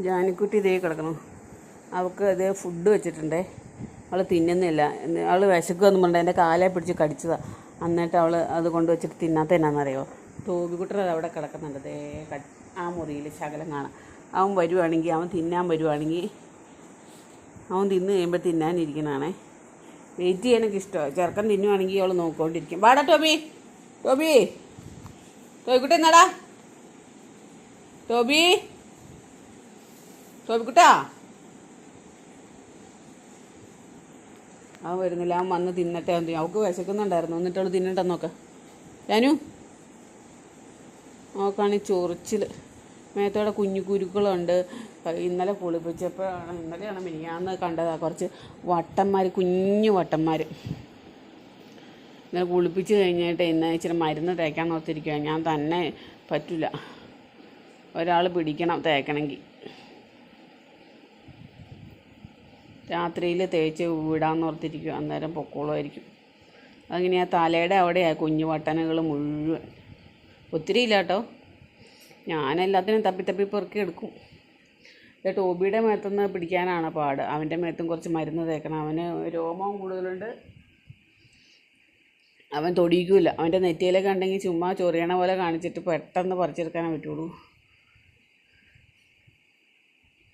ജാനിക്കുട്ടി ഇതേ കിടക്കണം അവൾക്ക് അത് ഫുഡ് വെച്ചിട്ടുണ്ടേ. അവൾ തിന്നുന്നില്ല. അവൾ വിശക്കുമെന്ന് പറഞ്ഞിട്ട് എന്റെ കാലെ പിടിച്ച് കടിച്ചതാണ് എന്നിട്ട് അവൾ അത് കൊണ്ട് വെച്ചിട്ട് തിന്നാത്ത എന്നാണെന്നറിയോ തോബിക്കുട്ടർ അത് അവിടെ കിടക്കുന്നുണ്ട്. അതേ ആ മുറിയിൽ ശകലം കാണാം. അവൻ വരുവാണെങ്കിൽ അവൻ തിന്നാൻ വരുവാണെങ്കിൽ അവൻ തിന്ന് കഴിയുമ്പോൾ തിന്നാനിരിക്കണാണേ. വെയിറ്റ് ചെയ്യാനൊക്കെ ഇഷ്ടമാണ് ചെറുക്കൻ തിന്നുവാണെങ്കിൽ അവൾ നോക്കിക്കൊണ്ടിരിക്കും. വാടാ ടോബി. ടോബി. ടോബിക്കുട്ടി എന്നാടാ ടോബി. ടോബിക്കുട്ടാ ആ വരുന്നില്ല അവൻ വന്ന് തിന്നട്ടെ ചെയ്യും? അവൾക്ക് വിശക്കുന്നുണ്ടായിരുന്നു. എന്നിട്ട് തിന്നട്ടെ നോക്ക. ഞാനു അവൾക്കാണ് ചൊറിച്ചിൽ മേത്തോടെ കുഞ്ഞു കുരുക്കളുണ്ട്. ഇന്നലെ കുളിപ്പിച്ചപ്പോഴാണ് ഇന്നലെയാണ് മിനിയാന്ന് കണ്ടത് കുറച്ച് വട്ടന്മാർ കുഞ്ഞു വട്ടന്മാർ ഇന്നലെ കുളിപ്പിച്ച് കഴിഞ്ഞിട്ട് ഇന്ന് ഇച്ചിരി മരുന്ന് തേക്കാൻ ഓർത്തിരിക്കുക ഞാൻ തന്നെ പറ്റില്ല ഒരാൾ പിടിക്കണം തേക്കണമെങ്കിൽ രാത്രിയിൽ തേച്ച് വിടാന്ന് ഓർത്തിരിക്കും. അന്നേരം പൊക്കോളുമായിരിക്കും. അങ്ങനെ ആ തലയുടെ അവിടെയാണ് കുഞ്ഞു വട്ടനകൾ മുഴുവൻ. ഒത്തിരി ഇല്ല കേട്ടോ ഞാനെല്ലാത്തിനും തപ്പി തപ്പി പെറുക്കി എടുക്കും. ടോബിയുടെ മേത്തുനിന്ന് പിടിക്കാനാണ് പാട്. അവന്റെ മേത്തും കുറച്ച് മരുന്ന് തേക്കണം. അവന് രോമം കൂടുതലുണ്ട്. അവൻ തൊടിയിക്കില്ല അവന്റെ നെറ്റിയിലൊക്കെ ഉണ്ടെങ്കിൽ ചുമ്മാ ചൊറിയണ പോലെ കാണിച്ചിട്ട് പെട്ടെന്ന് പറിച്ചെടുക്കാനേ പറ്റുള്ളൂ.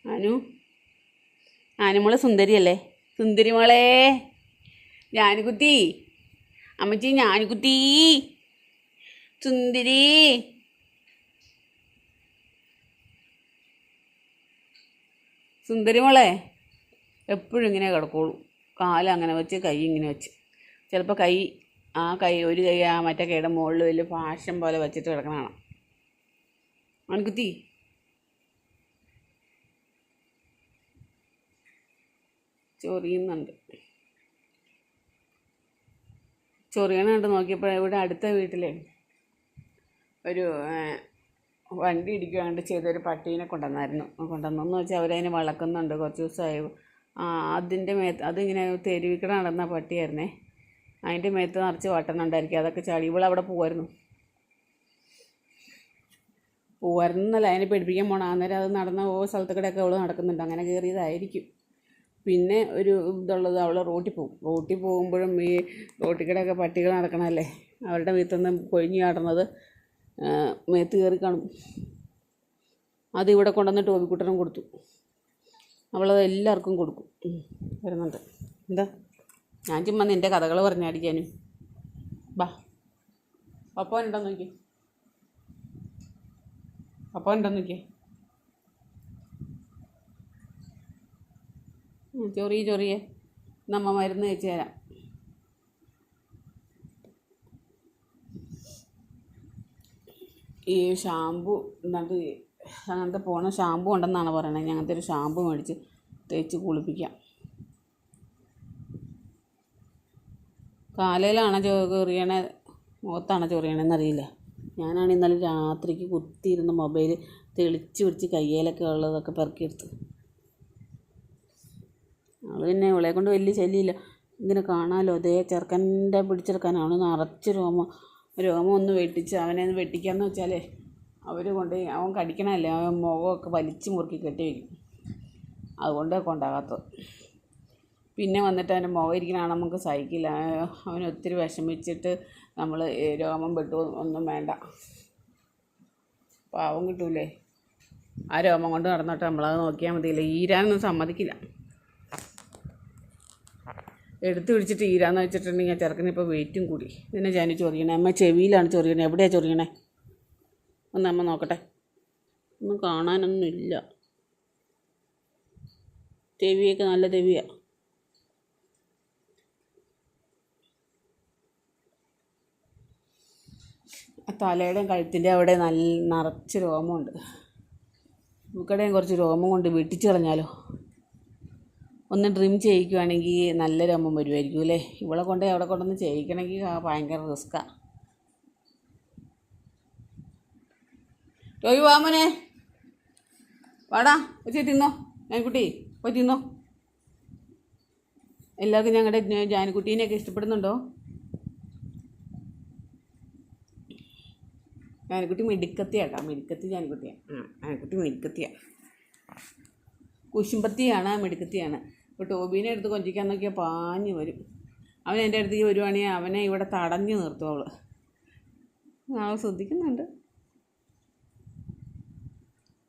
അനു? ആനുമോൾ സുന്ദരിയല്ലേ? സുന്ദരി മോളെ ഞാനുകുത്തി അമ്മച്ചി ഞാനുകുത്തി സുന്ദരി സുന്ദരി. മോളെ എപ്പോഴും ഇങ്ങനെ കിടക്കുള്ളൂ. കാലങ്ങനെ വെച്ച് കൈ ഇങ്ങനെ വെച്ച്. ചിലപ്പോൾ കൈ ആ കൈ ഒരു കൈ ആ മറ്റേ കൈയുടെ മുകളിൽ വലിയ ഫാഷൻ പോലെ വെച്ചിട്ട് കിടക്കണതാണ് ആൺകുത്തി ചൊറിയുന്നുണ്ട്. ചൊറിയണുണ്ട് നോക്കിയപ്പോൾ ഇവിടെ അടുത്ത വീട്ടിലെ ഒരു വണ്ടി ഇടിക്കുകയാണ്ട് ചെയ്തൊരു പട്ടീനെ കൊണ്ടുവന്നായിരുന്നു. കൊണ്ടുവന്നെന്ന് വെച്ചാൽ അവരതിനെ വളർക്കുന്നുണ്ട് കുറച്ച് ദിവസമായി. അതിന്റെ മേത്ത് അതിങ്ങനെ തെരുവിക്കട നടന്ന പട്ടിയായിരുന്നേ. അതിന്റെ മേത്ത് നിറച്ച് വട്ടനുണ്ടായിരിക്കും അതൊക്കെ ചാടി ഇവളവിടെ അവിടെ പോവായിരുന്നു. പോവായിരുന്നല്ല. അതിനെ പേടിപ്പിക്കാൻ പോകണം അന്നേരം അത് നടന്ന ഓ സ്ഥലത്ത് കൂടെയൊക്കെ അവൾ നടക്കുന്നുണ്ട്. അങ്ങനെ കയറിയതായിരിക്കും. പിന്നെ ഒരു ഇതുള്ളത് അവൾ റോട്ടിൽ പോകും. റോട്ടിൽ പോകുമ്പോഴും ഈ റോട്ടിൽ പട്ടികൾ നടക്കണമല്ലേ അവരുടെ വീട്ടിൽ നിന്ന് കൊഴിഞ്ഞു ചാടുന്നത് മേത്ത് കയറി കാണും. അത് ഇവിടെ കൊണ്ടുവന്ന് ടോബിക്കുട്ടനും കൊടുത്തു. അവളത് എല്ലാവർക്കും കൊടുക്കും. വരുന്നുണ്ട്. എന്താ? ഞാൻ ചുമ്മാ നിന്റെ കഥകൾ പറഞ്ഞാടിക്കാനും ബാ. പപ്പ ഉണ്ടോ നോക്കി പപ്പ ഉണ്ടോ നോക്കിയേ? ഉം, ചൊറിയ നമ്മ മരുന്ന് വെച്ച് തരാം. ഈ ഷാമ്പു എന്നിട്ട് അങ്ങനത്തെ പോണ ഷാമ്പു ഉണ്ടെന്നാണ് പറയണത്. ഞങ്ങനത്തെ ഒരു ഷാമ്പു മേടിച്ച് തേച്ച് കുളിപ്പിക്കാം. കാലയിലാണോ ചൊറിയണേ? മുഖത്താണോ ചൊറിയണേന്നറിയില്ല ഞാനാണ് ഇന്നലെ രാത്രിക്ക് കുത്തിയിരുന്ന മൊബൈൽ തെളിച്ച് പിടിച്ച് കയ്യിലൊക്കെ ഉള്ളതൊക്കെ പെറുക്കിയെടുത്ത് പിന്നെ ഇവളെ കൊണ്ട് വലിയ ശല്യമില്ല. ഇങ്ങനെ കാണാമല്ലോ അതേ ചെറുക്കന്റെ പിടിച്ചെടുക്കാനാണ് നിറച്ച് രോമം രോമം ഒന്ന് വെട്ടിച്ച് അവനെ ഒന്ന് വെട്ടിക്കാമെന്ന് വെച്ചാലേ അവർ കൊണ്ട് അവൻ കടിക്കണമല്ലേ അവൻ മുഖമൊക്കെ വലിച്ചു മുറുക്കി കെട്ടി വയ്ക്കും. അതുകൊണ്ട് കൊണ്ടാകാത്തത്. പിന്നെ വന്നിട്ട് അവന്റെ മുഖം ഇരിക്കണ നമുക്ക് സഹിക്കില്ല. അവൻ ഒത്തിരി വിഷമിച്ചിട്ട് നമ്മൾ രോമം വെട്ടു ഒന്നും വേണ്ട. പാവം കിട്ടൂലേ? ആ രോമം കൊണ്ട് നടന്നിട്ട് നമ്മളത് നോക്കിയാൽ മതിയില്ല? ഈരാനൊന്നും സമ്മതിക്കില്ല. എടുത്ത് പിടിച്ചിട്ട് ഈരാന്ന് വെച്ചിട്ടുണ്ടെങ്കിൽ ആ ഇപ്പോൾ വെയിറ്റും കൂടി. പിന്നെ ഞാൻ ചൊറിയണേ അമ്മ ചെവിയിലാണ് ചൊറിയണേ എവിടെയാണ് ചൊറിയണേ? ഒന്ന് അമ്മ നോക്കട്ടെ. ഒന്നും കാണാനൊന്നുമില്ല. ചെവിയൊക്കെ നല്ല ചെവിയാണ് തലയുടെയും കഴുത്തിന്റെ അവിടെ നല്ല നിറച്ച് രോമമുണ്ട്. നമുക്കിടയും കുറച്ച് രോമം കൊണ്ട് വെട്ടിച്ച് കളഞ്ഞാലോ? ഒന്ന് ഡ്രിം ചെയ്യിക്കുവാണെങ്കിൽ നല്ലൊരു അമ്മ വരുമായിരിക്കും അല്ലേ? ഇവളെ കൊണ്ട് അവിടെ കൊണ്ടൊന്ന് ചെയ്യിക്കണമെങ്കിൽ ഭയങ്കര റിസ്ക്കാണ് ടോയ് വാമനെ വാടാ ഒച്ച തിന്നോ? ഞാൻകുട്ടി പോയി തിന്നോ? എല്ലാവർക്കും ഞങ്ങളുടെ ജാൻകുട്ടീനെയൊക്കെ ഇഷ്ടപ്പെടുന്നുണ്ടോ? ജാൻകുട്ടി മിടുക്കത്തിയാട്ടോ മിടുക്കത്തി ജാൻകുട്ടിയാണ് ആ ജാൻകുട്ടി മിടുക്കത്തിയാണ് കുശുമ്പത്തിയാണ് മിടുക്കത്തിയാണ്. ഇപ്പോൾ ടോബീനെ എടുത്ത് കൊഞ്ചിക്കാൻ നോക്കിയാൽ പാഞ്ഞു വരും. അവൻ എന്റെ അടുത്തേക്ക് വരുവാണെങ്കിൽ അവനെ ഇവിടെ തടഞ്ഞു നിർത്തും അവൾ അവൾ ശ്രദ്ധിക്കുന്നുണ്ട്.